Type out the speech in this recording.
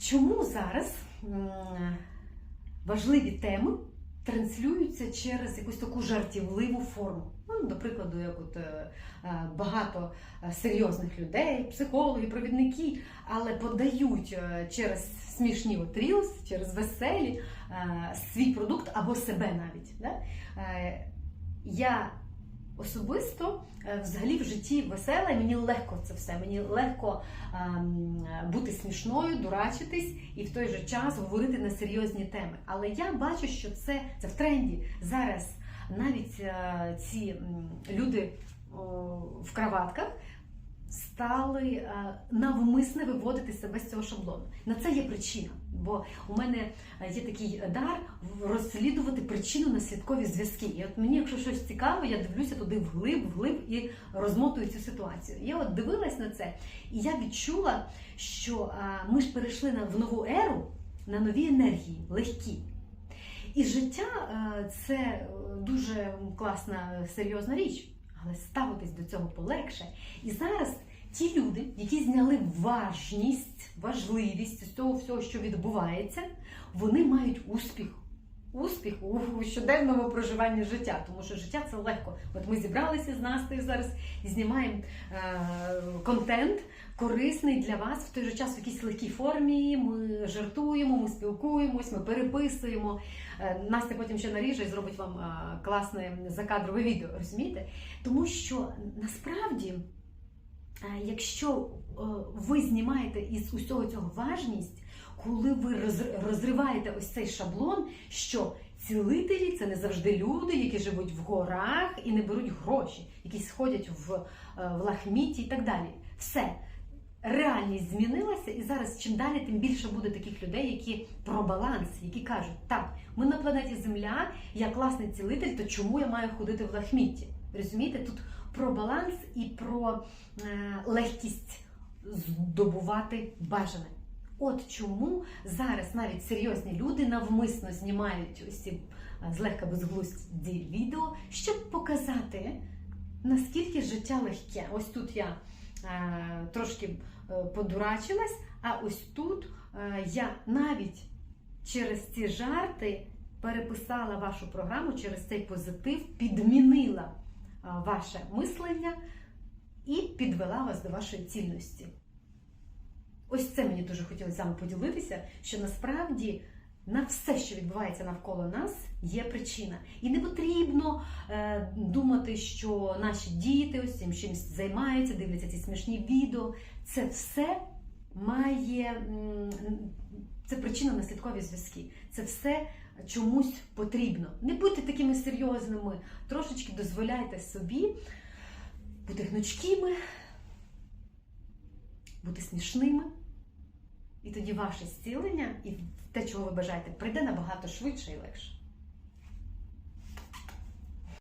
Чому зараз важливі теми транслюються через якусь таку жартівливу форму? Ну, до прикладу, як от е, е, багато е, серйозних людей, психологи, провідники, але подають через смішні от через веселі свій продукт або себе навіть. Я особисто е, взагалі в житті весела, мені легко це все. Мені легко ем, бути смішною, дурачитись і в той же час говорити на серйозні теми. Але я бачу, що це, це в тренді зараз. Навіть е, ці люди о, в краватках стали е, навмисне виводити себе з цього шаблону. На це є причина. Бо у мене е, є такий дар розслідувати причину наслідкові зв'язки. І от мені, якщо щось цікаве, я дивлюся туди вглиб, вглиб і розмотую цю ситуацію. Я от дивилась на це, і я відчула, що е, ми ж перейшли на в нову еру на нові енергії, легкі. І життя це дуже класна, серйозна річ, але ставитись до цього полегше. І зараз ті люди, які зняли важність, важливість з того всього, що відбувається, вони мають успіх. Успіх у щоденному проживанні життя, тому що життя це легко. От ми зібралися з Настею зараз і знімаємо е, контент корисний для вас в той же час в якійсь легкій формі. Ми жартуємо, ми спілкуємось, ми переписуємо. Е, Настя потім ще наріже і зробить вам е, класне закадрове відео. Розумієте? Тому що насправді, якщо ви знімаєте із усього цього важність, коли ви розриваєте ось цей шаблон, що цілителі це не завжди люди, які живуть в горах і не беруть гроші, які сходять в, е, в лахміті і так далі. Все. Реальність змінилася, і зараз чим далі, тим більше буде таких людей, які про баланс, які кажуть, так, ми на планеті Земля, я класний цілитель, то чому я маю ходити в лахмітті? Розумієте, тут про баланс і про е, легкість здобувати бажане. От чому зараз навіть серйозні люди навмисно знімають ось ці е, злегка безглузді відео, щоб показати, наскільки життя легке. Ось тут я е, трошки е, подурачилась, а ось тут е, я навіть через ці жарти переписала вашу програму через цей позитив, підмінила е, ваше мислення і підвела вас до вашої цільності. Ось це мені дуже хотілося з вами поділитися, що насправді на все, що відбувається навколо нас, є причина. І не потрібно е, думати, що наші діти ось цим чимось займаються, дивляться ці смішні відео. Це все має це причинно-наслідкові зв'язки. Це все чомусь потрібно. Не будьте такими серйозними, трошечки дозволяйте собі бути гнучкими, бути смішними. І тоді ваше зцілення і те, чого ви бажаєте, прийде набагато швидше і легше.